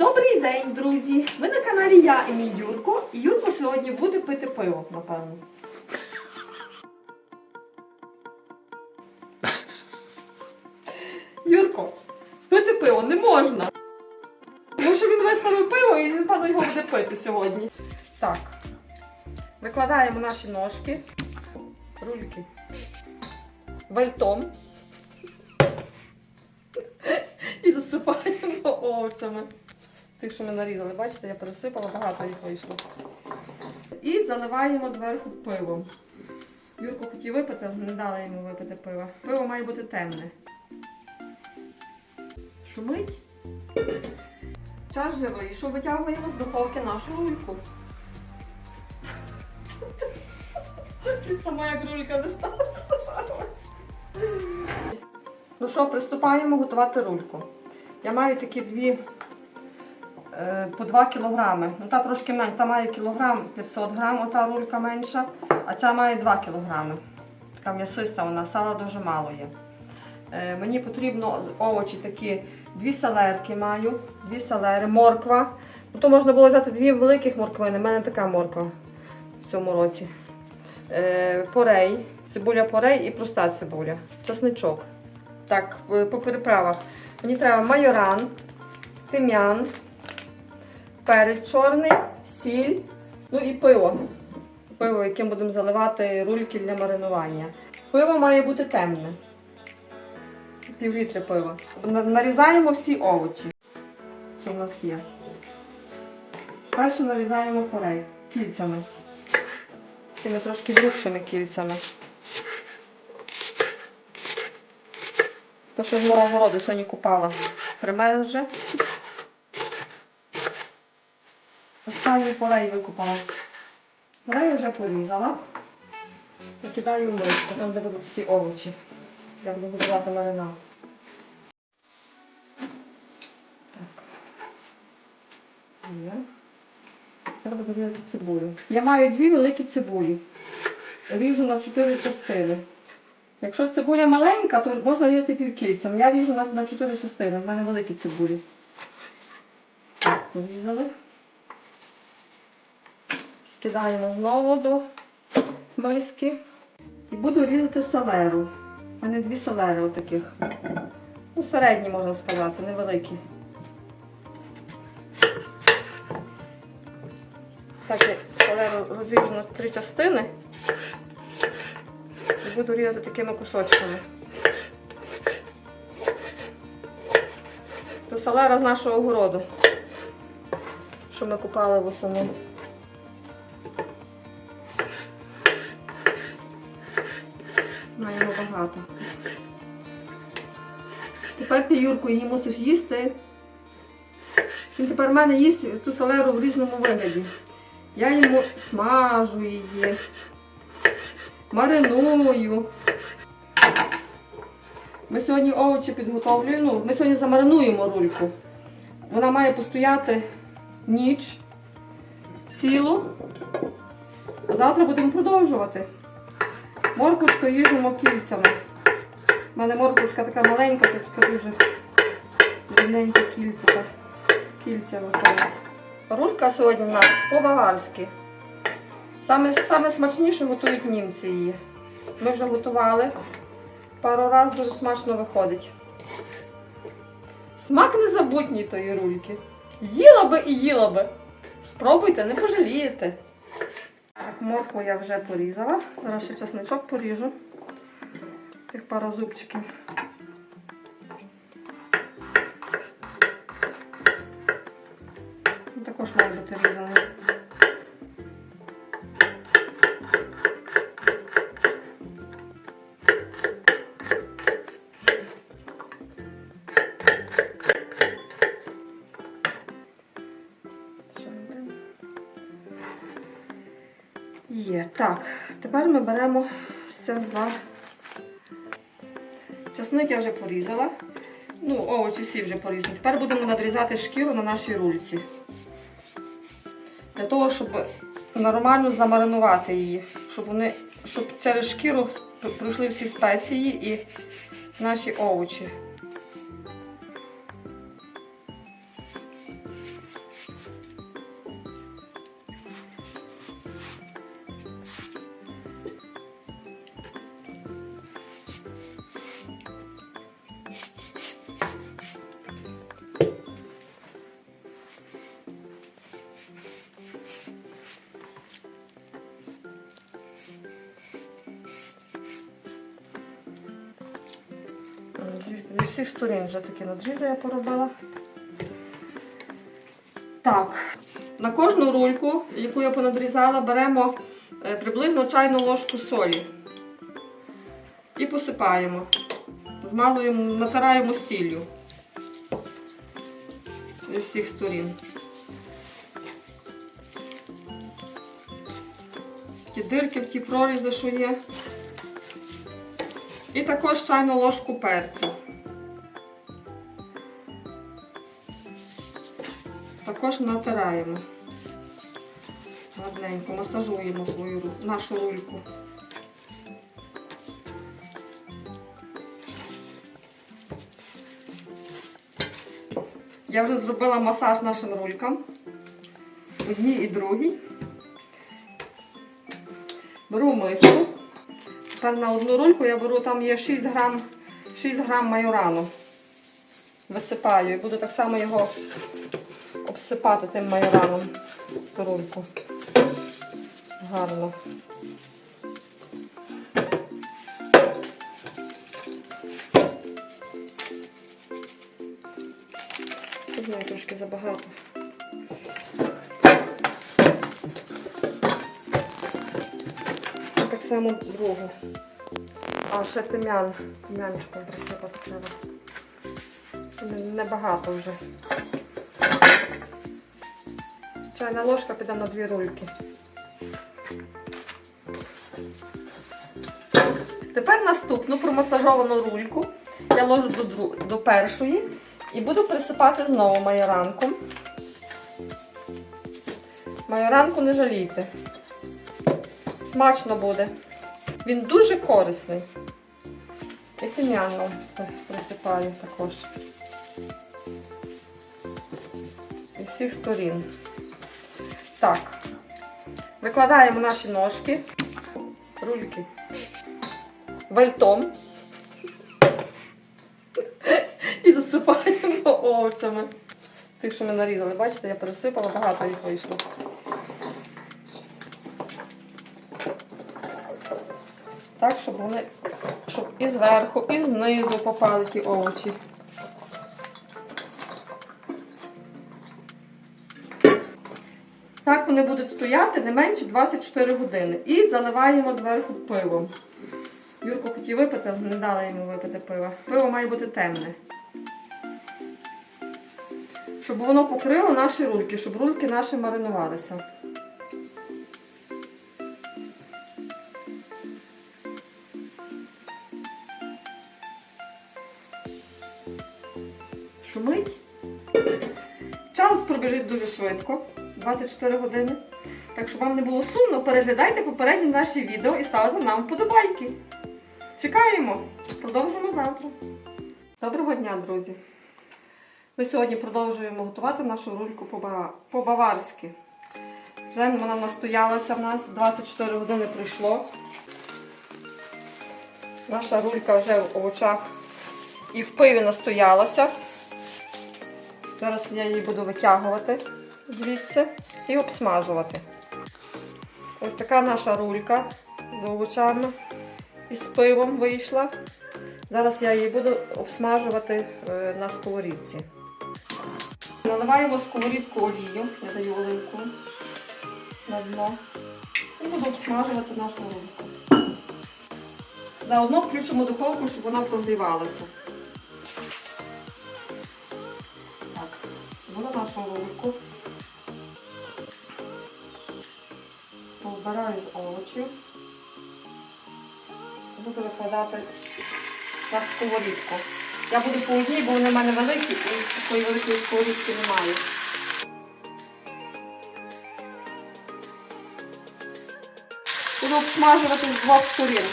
Добрий день, друзі! Ви на каналі я і мій Юрко. І Юрко сьогодні буде пити пиво, напевно. Юрко, пити пиво не можна. Тому що він виставив пиво і він, певно, його буде пити сьогодні. Так. Викладаємо наші ножки, рульки вальтом і засипаємо овочами. Тих, що ми нарізали, бачите, я пересипала, багато їх вийшло. І заливаємо зверху пивом. Юрко хотів випити, не дала йому випити пиво. Пиво має бути темне. Шумить. Час вже вийшов, витягуємо з духовки нашу рульку. Ти сама як рулька не стала. Ну що, приступаємо готувати рульку. Я маю такі дві по 2 кілограми. Ну та трошки менше, та має кілограм 500 грам, ота рулька менша, а ця має 2 кілограми. Така м'ясиста вона, сала дуже мало є. Е, мені потрібно овочі такі, дві салерки маю, дві салери, морква. Ну, то можна було взяти дві великих морквини, в мене така морква в цьому році. Е, порей, цибуля порей і проста цибуля, чесничок. Так, е, по переправах. Мені треба майоран, тим'ян, перець чорний, сіль, ну і пиво. Пиво, яким будемо заливати рульки для маринування. Пиво має бути темне. Пів літри пива. Нарізаємо всі овочі, що в нас є. Перше нарізаємо порей кільцями. Такими трошки більшими кільцями. То, що з мого городу сьогодні купала. Пример вже. Останній полей викупала. Полей вже порізала. І кидаю в миску, там де будуть всі овочі. Я буду готувати маринад. Буду різати цибулю. Я маю дві великі цибулі. Ріжу на чотири частини. Якщо цибуля маленька, то можна різати півкільцем. Я ріжу на, 4 частини, в мене великі цибулі. Так, порізали. Скидаємо знову до миски. І буду різати салеру. У мене дві салери отаких. Ну, середні, можна сказати, невеликі. Так, я салеру розріжу на три частини. І буду різати такими кусочками. То салера з нашого городу, що ми купали восени. Багато. Тепер ти, Юрку, її мусиш їсти. Він тепер в мене їсть ту салеру в різному вигляді. Я йому смажу її мариную. Ми сьогодні овочі підготовлюємо. Ну, ми сьогодні замаринуємо рульку. Вона має постояти ніч цілу. Завтра будемо продовжувати. Морквочку ріжемо кільцями. У мене морквочка така маленька, тут дуже дрібненькі кільця. Кільця виходять. Рулька сьогодні у нас по-баварськи. Саме, саме смачніше готують німці її. Ми вже готували. Пару разів дуже смачно виходить. Смак незабутній тої рульки. Їла би і їла би. Спробуйте, не пожалієте. Так, моркву я вже порізала. Зараз ще чесничок поріжу. Тих пару зубчиків. Також має бути різаний. Тепер ми беремо все за часник я вже порізала. Ну, овочі всі вже порізані. Тепер будемо надрізати шкіру на нашій рульці. Для того, щоб нормально замаринувати її, щоб вони, щоб через шкіру пройшли всі спеції і наші овочі. Сторін вже я поробила. Так, на кожну рульку, яку я понадрізала, беремо е, приблизно чайну ложку солі і посипаємо. Змалуємо, натираємо сіллю зі всіх сторін. Ті дирки, ті прорізи, що є. І також чайну ложку перцю. Також натираємо. Гарненько масажуємо свою нашу рульку. Я вже зробила масаж нашим рулькам. Одній і другій. Беру миску. Тепер на одну рульку я беру, там є 6 грам, 6 грам майорану. Висипаю і буду так само його обсипати тим майораном ту рульку. Гарно. Тут трошки забагато. Так само другу. А ще тим'ян. Тим'янчиком присипати треба. Небагато вже. Чайна ложка піде на дві рульки. Тепер наступну промасажовану рульку я ложу до, до першої і буду присипати знову майоранком. Майоранку не жалійте. Смачно буде. Він дуже корисний. І тим'яном присипаю також. Із всіх сторін. Так. Викладаємо наші ножки, рульки вальтом і засипаємо овочами. Тих, що ми нарізали, бачите, я пересипала, багато їх вийшло. Так, щоб вони щоб і зверху, і знизу попали ті овочі. Так вони будуть стояти не менше 24 години. І заливаємо зверху пивом. Юрко хотів випити, але не дала йому випити пиво. Пиво має бути темне. Щоб воно покрило наші рульки, щоб рульки наші маринувалися. Шумить. Час пробіжить дуже швидко, 24 години. Так що вам не було сумно, переглядайте попередні наші відео і ставте нам вподобайки. Чекаємо! Продовжимо завтра. Доброго дня, друзі! Ми сьогодні продовжуємо готувати нашу рульку по-ба- по-баварськи. Вже вона настоялася в нас, 24 години пройшло. Наша рулька вже в овочах і в пиві настоялася. Зараз я її буду витягувати звідси і обсмажувати. Ось така наша рулька з овочами і з пивом вийшла. Зараз я її буду обсмажувати е, на сковорідці. Наливаємо сковорідку олію, я даю оливку на дно. І буду обсмажувати нашу рульку. Заодно включимо духовку, щоб вона прогрівалася. Так, буду нашу рульку. Повбираю з овочів. Буду викладати на сковорідку. Я буду по одній, бо вони в мене великі і такої великої сковорідки немає. Буду обсмажувати з двох сторін.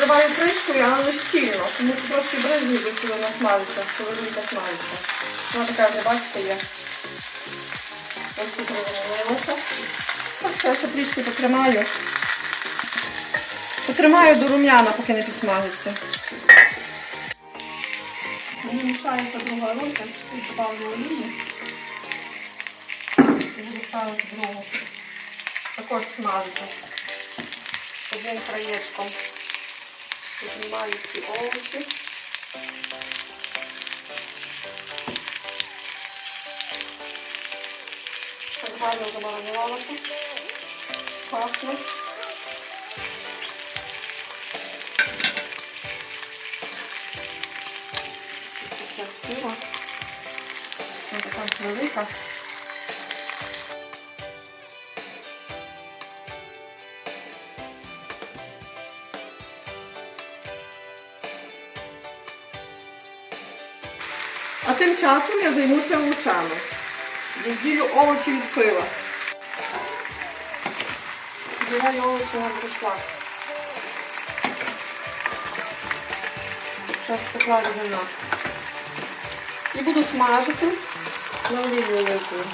Я прикриваю кришкою, але не щільно, тому що трошки бризні, коли вона смажиться, коли рулька смажиться. Вона така вже, бачите, є. Ось тут розмінилася. Так, ще ще трішки потримаю. Потримаю до рум'яна, поки не підсмажиться. Мені мішається друга рулька, тут добавлю олії. і буду другу. Також смажити. Одним краєчком. Піднімаю ці овочі. Так гарно замаринувалося. Пахне. Ще сила. Вона така велика. А тим часом я займуся овочами. Відділю овочі від пива. Збираю овочі на брусла. Зараз покладу рідина. І буду смажити на олії великою.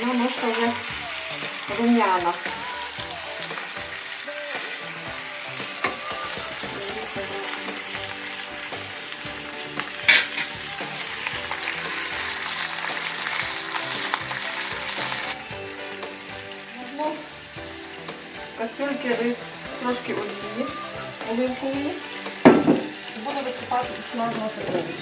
Вона мошка вже рум'яна. Кастрюльки рис трошки олії оливкової. Буду висипати і смажувати овочі.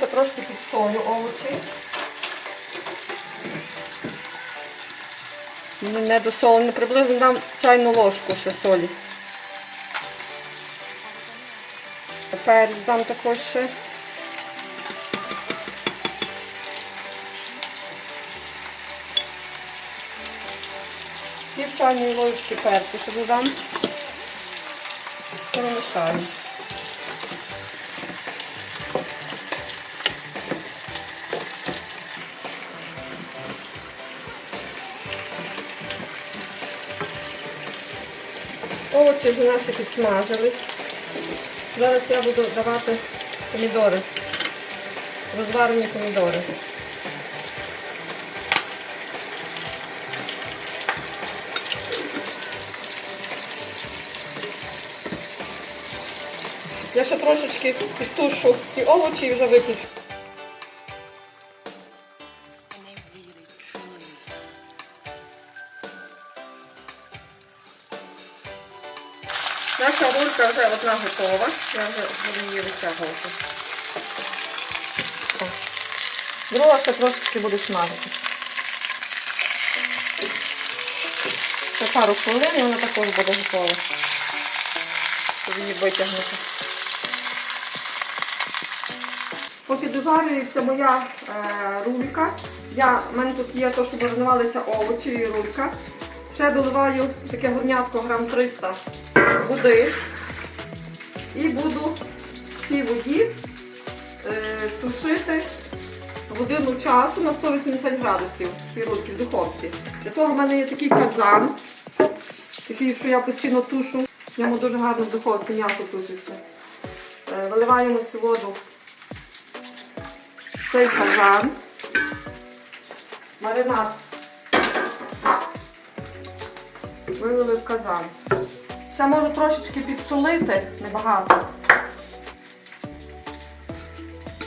Я трошки підсолю овочі. Не досолено, приблизно дам чайну ложку ще солі. Перець дам також ще. Пів чайної ложки перцю ще додам. Перемішаю. Овочі вже наші підсмажились. Зараз я буду давати помідори. Розварені помідори. Я ще трошечки підтушу ті овочі і вже виключу. Наша рулька вже одна готова. Я вже буду її витягувати. Друга ще трошечки буде смажити. Ще пару хвилин і вона також буде готова. Щоб її витягнути. Поки дожарюється моя е, рулька, я, в мене тут є те, що маринувалися овочі і рулька. Ще доливаю таке горнятко грам 300 води і буду в цій воді е, тушити годину часу на 180 градусів пірульки в духовці. Для того в мене є такий казан, такий, що я постійно тушу. В ньому дуже гарно в духовці м'ясо тушиться. Е, виливаємо цю воду в цей казан. Маринад вилили в казан. Ще можу трошечки підсолити, небагато.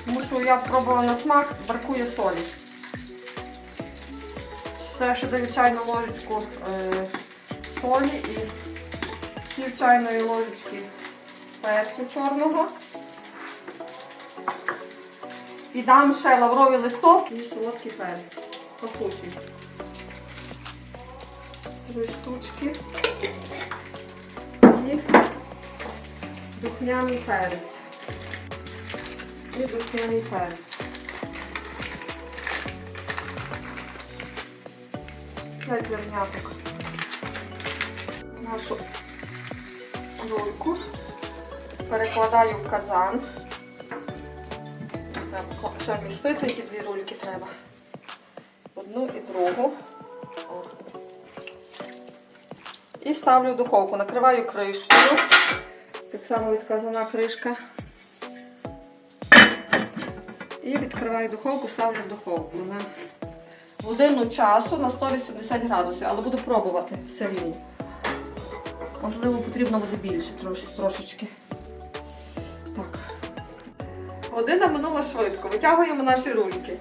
Тому що я пробувала на смак, бракує солі. Ще ще даю ложечку е, солі і пів ложечки перцю чорного. І дам ще лавровий листок і солодкий перець. Пахучий. Три штучки. І духмяний перець. І духмяний перець. П'ять зерняток. Нашу рульку, перекладаю в казан. Треба ще вмістити ті дві рульки треба. Одну і другу. І ставлю в духовку. Накриваю кришкою. Так само від казана кришка. І відкриваю духовку, ставлю в духовку на годину часу на 180 градусів, але буду пробувати все рівно. Можливо, потрібно буде більше трошки, трошечки. Так. Година минула швидко. Витягуємо наші рульки.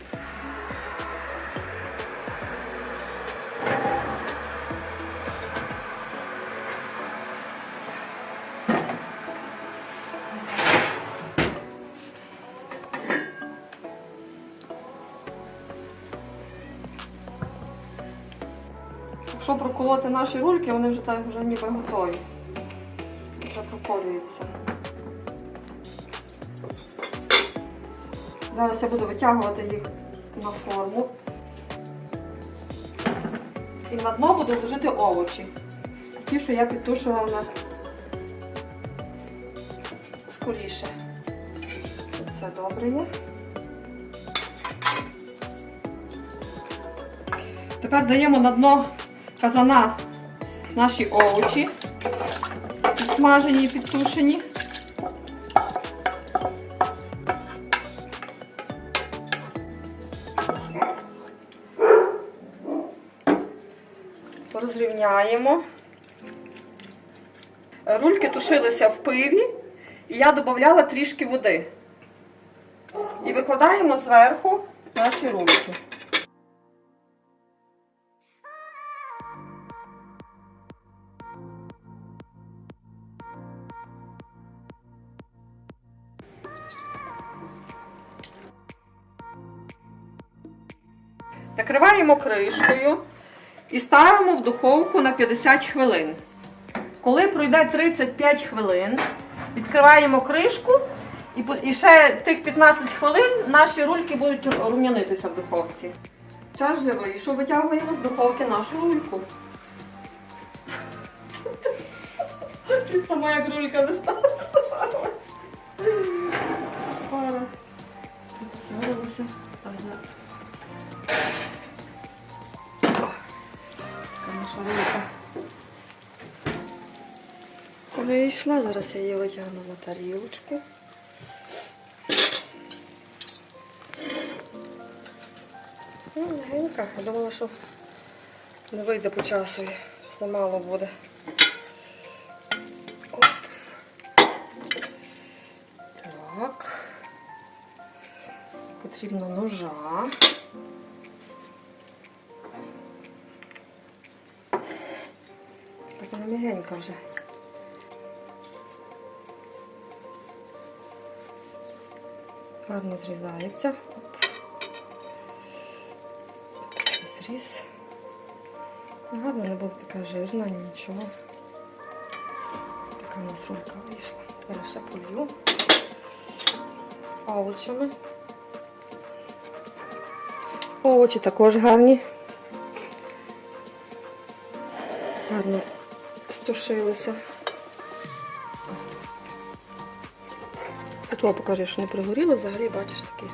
Якщо проколоти наші рульки, вони вже так вже ніби готові. Вже проколюються. Зараз я буду витягувати їх на форму. І на дно буду ложити овочі. Ті, що я підтушувала скоріше. Тут все добре є. Тепер даємо на дно казана наші овочі, підсмажені і підтушені. Розрівняємо. Рульки тушилися в пиві, і я додавала трішки води. І викладаємо зверху наші рульки. Накриваємо кришкою і ставимо в духовку на 50 хвилин. Коли пройде 35 хвилин, відкриваємо кришку і, ще тих 15 хвилин наші рульки будуть рум'янитися в духовці. Час вже вийшов, витягуємо з духовки нашу рульку. Ти сама як рулька не стала. Пара. Жарилася. Така наша рулька. Вийшла, зараз я її витягну на тарілочку. Ну, легенька. Я думала, що не вийде по часу, що мало буде. Оп. Так. Потрібно ножа. Так вже. Гарно зрізається. Такий зріз. Гарно не буде така жирна, нічого. Така у нас рулька вийшла. Зараз ще полью овочами. Овочі також гарні. Гарно стушилися. А то покажу, що не пригоріло, взагалі бачиш такий